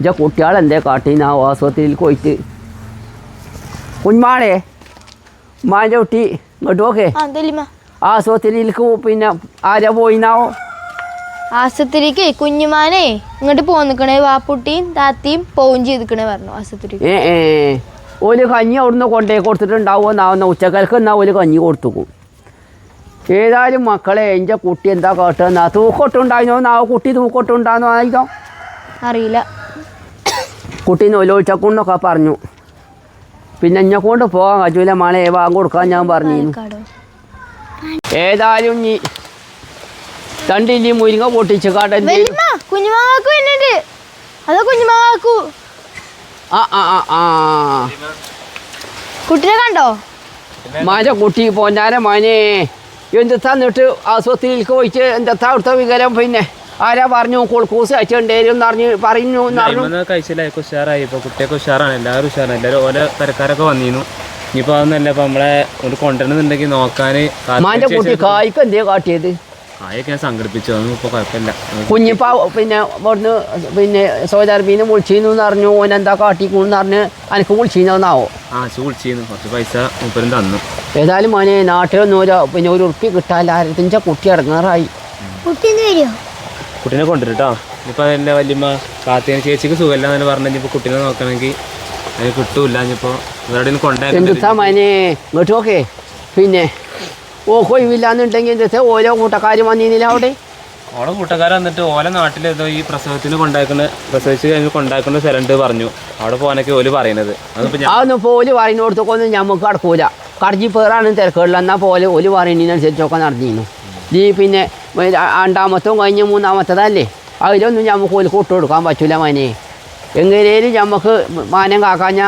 ഇജ കുട്ടികളെന്തേ കാട്ടീന്ന് ആ ആശുപത്രിയിൽ പോയിട്ട്? കുഞ്ഞുമാളെ ഉമ്മാന്റെ കുട്ടി ഇങ്ങോട്ട് നോക്കേ. ആ തെല്ലിമ ആസ്പത്രിയിലേക്ക് പിന്നെ ആരാ പോയിന്നാവോ ആശുപത്രിക്ക് കുഞ്ഞുമാനെ ഇങ്ങോട്ട് പോന്നിക്കണേ വാപ്പുട്ടിയും താത്തിയും പോവും ചെയ്തിക്കണേ പറഞ്ഞു ആശുപത്രി ഏ ഏ ഒരു കഞ്ഞി അവിടുന്ന് കൊണ്ടേ കൊടുത്തിട്ടുണ്ടാവുമോ എന്നാവുന്ന ഉച്ചക്കൽക്ക് എന്നാ ഒരു കഞ്ഞി കൊടുത്തുക്കും. ഏതായാലും മക്കളെ എന്റെ കുട്ടി എന്താ കാട്ടുന്ന തൂക്കൊട്ടുണ്ടായിരുന്നോ? നാവ് കുട്ടി തൂക്കൊട്ടുണ്ടായിരുന്നോ? ആയിട്ടോ അറിയില്ല. കുട്ടി നൊലോച്ചക്കുന്നൊക്കെ പറഞ്ഞു. പിന്നെ എന്നെ കൊണ്ട് പോകാൻ കഴിയൂല മളെ വാങ്ങി കൊടുക്കാൻ ഞാൻ പറഞ്ഞു ഏതായാലും നീ തണ്ടില്ലി മുരിങ്ങ പൊട്ടിച്ച് വല്യമ്മ കുഞ്ഞുമാക്കു അതോ കുഞ്ഞുമാക്കു ആ ആ ആ ആ. കുട്ടിനെ കണ്ടോ? മാന്റെ കുട്ടി പോഞ്ഞാരെ മാനേ. എന്ത് തന്നിട്ട് ആസ്പത്രിയിലേക്ക് പോയിട്ട് എന്താ അവിടുത്തെ വികരം പിന്നെ? ആരാ പറഞ്ഞു കൊളുക്കൂസ് അയച്ചുകൊണ്ടേരും പറഞ്ഞു പറഞ്ഞു കഴിച്ചില്ലായി ഉഷാറായി. ഇപ്പൊ കുട്ടിയൊക്കെ ഉഷാറാണ്. എല്ലാവരും ഉഷാറാണ്. എല്ലാവരും ഓരോ തരക്കാരൊക്കെ വന്നിരുന്നു. ഇനിയിപ്പോ അതൊന്നല്ല ഇപ്പൊ നമ്മളെ ഒരു കൊണ്ടുവരുന്നുണ്ടെങ്കിൽ നോക്കാന് മാന്റെ കുട്ടി കായ്ക്ക് എന്തേ കാട്ടിയത്? കുഞ്ഞിപ്പാ ഞാൻ സംഘടിപ്പിച്ചു. അതൊന്നും ഇപ്പൊ കുഴപ്പമില്ല. കുഞ്ഞിപ്പ പിന്നെ ഇവിടുന്ന് പിന്നെ സോദാർബീനെ വിളിച്ചിരുന്നു എന്ന് പറഞ്ഞു ഓൻ എന്താ കാട്ടിക്കൂന്ന് പറഞ്ഞ് എനിക്ക് വിളിച്ചിരുന്നാവോ ആ വിളിച്ചിരുന്നു. കുറച്ച് പൈസ മുപ്പരും തന്നു. ഏതായാലും മോനെ നാട്ടിലൊന്നും ഒരു പിന്നെ ഒരു ഉറുപ്പി കിട്ടാല്ല കുട്ടി ഇറങ്ങാറായി കുട്ടി വരുമോ കുട്ടീനെ കൊണ്ടുവരട്ടോ. ഇനിയിപ്പോ എന്റെ വല്യമ്മ കാത്തിന് ചേച്ചിക്ക് സുഖമില്ല എന്ന് പറഞ്ഞു ഇനിയിപ്പോ കുട്ടീനെ നോക്കണമെങ്കിൽ അതിന് കിട്ടൂല. ഇനിയിപ്പോൾ ഇങ്ങോട്ട് നോക്കേ. പിന്നെ ഓ കൊയ്വില്ലാന്നുണ്ടെങ്കിൽ എന്താ ഓരോ കൂട്ടക്കാർ വന്നിരുന്നില്ല അവിടെ? ഓളെ കൂട്ടക്കാർ വന്നിട്ട് ഓല നാട്ടിൽ ഏതോ ഈ പ്രസവത്തിന് കൊണ്ടാക്കുന്ന പ്രസവിച്ച് കഴിഞ്ഞ് കൊണ്ടാക്കുന്ന സ്ഥലമുണ്ട് പറഞ്ഞു. അവിടെ പോകാനൊക്കെ ഓൽ പറയുന്നത് അതൊന്നും പോൽ പറയുന്നിടത്തൊക്കൊന്നും ഞമ്മക്ക് കടക്കൂല കടച്ചി പേറാണ് തിരക്കുകളിൽ എന്നാൽ പോലെ ഓൽ പറയുന്നതിനനുസരിച്ചൊക്കെ നടന്നിരുന്നു. ഈ പിന്നെ രണ്ടാമത്തവും കഴിഞ്ഞ് മൂന്നാമത്തതല്ലേ? അതിലൊന്നും ഞമ്മക്ക് ഓൽ ഇട്ട് കൊടുക്കാൻ പറ്റൂല മനെ. എങ്ങനെയും ഞമ്മക്ക് മാനം കാക്കാഞ്ഞ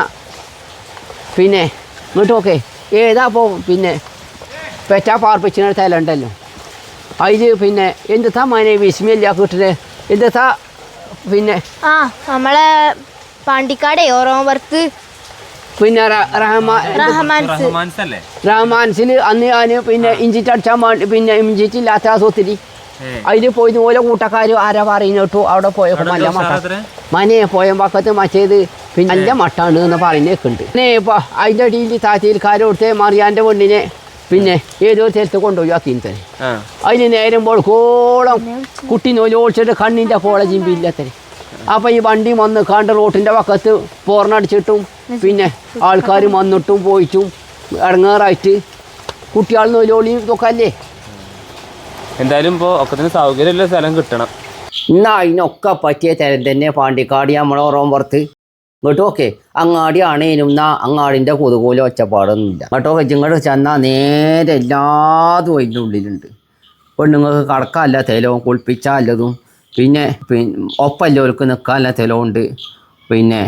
പിന്നെ ഇങ്ങോട്ട് നോക്കേ. ഏതാ അപ്പോൾ പിന്നെ പെറ്റാ പാർപ്പിച്ചിന് തലുണ്ടല്ലോ അതിൽ പിന്നെ എന്താ മനെ വിസ്മയില്ല കിട്ടുന്നത് എന്താ പിന്നെ ആ നമ്മളെ പാണ്ടിക്കാടേ വർക്ക്. പിന്നെ റഹ്മാൻസിന് റഹ്മാൻസ്. റഹ്മാൻസിൽ അന്ന് ഞാൻ പിന്നെ ഇഞ്ചിട്ടടിച്ചാൽ വേണ്ടി പിന്നെ ഇഞ്ചിറ്റില്ലാത്ത ആ ഏ. അതിൽ പോയി ഓരോ കൂട്ടക്കാർ ആരാ പറയുന്നിട്ടു അവിടെ പോയപ്പോൾ അവിടെ നല്ല മട്ട. മനെ പോയ പക്കത്ത് മറ്റേത് പിന്നെ നല്ല മട്ടാണ് എന്ന് പറയുന്നേക്കുണ്ട്. പിന്നെ ഇപ്പോൾ അതിന്റെ അടിയിൽ മറിയാന്റെ മറിയാന്റെ പെണ്ണിനെ പിന്നെ ഏതോ സ്ഥലത്ത് കൊണ്ടുപോയി ആക്കി തന്നെ. അതിന് നേരം കോളം കുട്ടി നൊലോളിച്ചിട്ട് കണ്ണിന്റെ കോള ചിമ്പില്ലത്തരെ അപ്പം ഈ വണ്ടി വന്ന് കണ്ട് റോട്ടിന്റെ പക്കത്ത് പോർണടിച്ചിട്ടും പിന്നെ ആൾക്കാർ വന്നിട്ടും പോയിട്ടും ഇറങ്ങാറായിട്ട് കുട്ടികൾ നോലോളി ഇതൊക്കെ അല്ലേ? എന്തായാലും ഇപ്പോൾ ഒക്കത്തിന് സൗകര്യമുള്ള സ്ഥലം കിട്ടണം. എന്നാ അതിനൊക്കെ പറ്റിയ തരം തന്നെ പാണ്ടിക്കാട് നമ്മളെ ഓറോമ്പുറത്ത് ഇങ്ങോട്ട് ഓക്കെ അങ്ങാടി ആണേനും എന്നാ അങ്ങാടിന്റെ കൊതുകൂല ഒച്ചപ്പാടൊന്നുമില്ല. കേട്ടോ ഇങ്ങോട്ട് ചെന്നാൽ നേരെ എല്ലാതും അതിന്റെ ഉള്ളിലുണ്ട്. പെണ്ണുങ്ങൾക്ക് കടക്കാല്ല തേലോ കുളിപ്പിച്ചാല്ലതും പിന്നെ പിന്നെ ഒപ്പല്ലോർക്ക് നിൽക്കാനുള്ള ഉണ്ട്. പിന്നെ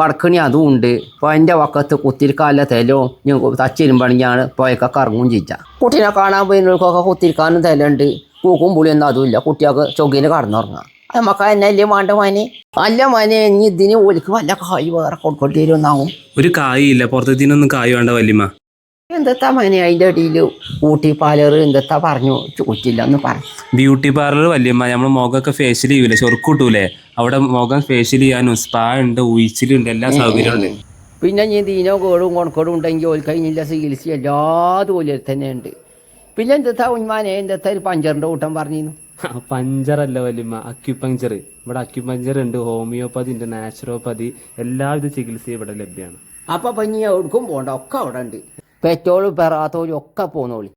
വടക്കണി അതും ഉണ്ട്. ഇപ്പോൾ എന്റെ വക്കത്ത് കുത്തിരിക്കാല്ല തേലവും ഞാൻ തച്ചിരുമ്പണിഞ്ഞാണ് പോയൊക്കെ ഇറങ്ങും ചിച്ച കുട്ടീനെ കാണാൻ പോയവർക്കൊക്കെ കുത്തിരിക്കാനും തേലുണ്ട് പൂക്കും പുളിയൊന്നും അതുമില്ല. കുട്ടികൾക്ക് ചൊഗിന് കടന്നുറങ്ങാം നമുക്ക് എന്നല്ലേ വേണ്ട മോനെ? അല്ല മോനെ ഇനി ഇതിന് ഓലിക്ക് വല്ല കായ് വേറെ കൊടുക്കേണ്ടി വരുമെന്നാവും ഒരു കായില്ല പുറത്തേക്കൊന്നും കായ് വേണ്ട വല്യമ്മ. എന്തെത്താ മനെ അതിന്റെ ഇടയിൽ ഊട്ടി പാർലർ എന്തെത്താ പറഞ്ഞു? ചോദിച്ചില്ല എന്ന് പറഞ്ഞു ബ്യൂട്ടി പാർലർ വലിയ നമ്മൾ മുഖമൊക്കെ ഫേഷ്യൽ ചെയ്യൂലേ? ചൊറുക്ക് കിട്ടൂലേ? അവിടെ മുഖം ഫേഷ്യൽ ചെയ്യാനും സ്പാ ഉണ്ട് ഉയിച്ചിലുണ്ട് എല്ലാ സൗകര്യവും പിന്നെ ഞാൻ ദീനോ കേടും കൊണക്കേടും ഉണ്ടെങ്കിൽ ഓൽ കഴിഞ്ഞില്ല ചികിത്സ എല്ലാതും ഓലിൽ തന്നെ ഉണ്ട്. പിന്നെ എന്തെത്താ ഉന്മാനെ എന്തെത്താ ഒരു പഞ്ചറിന്റെ കൂട്ടം പറഞ്ഞിരുന്നു? പഞ്ചറല്ല വല്യമ്മ അക്യുപഞ്ചർ ഇവിടെ അക്യുപഞ്ചർ ഉണ്ട് ഹോമിയോപ്പതി ഉണ്ട് നാച്ചുറോപ്പതി എല്ലാവിധ ചികിത്സയും ഇവിടെ ലഭ്യമാണ്. അപ്പൊ പഞ്ഞി എവിടേക്കും പോകണ്ട ഒക്കെ അവിടെ ഉണ്ട്. പെറ്റോളും പെറാത്തോളും ഒക്കെ പോന്നോളി.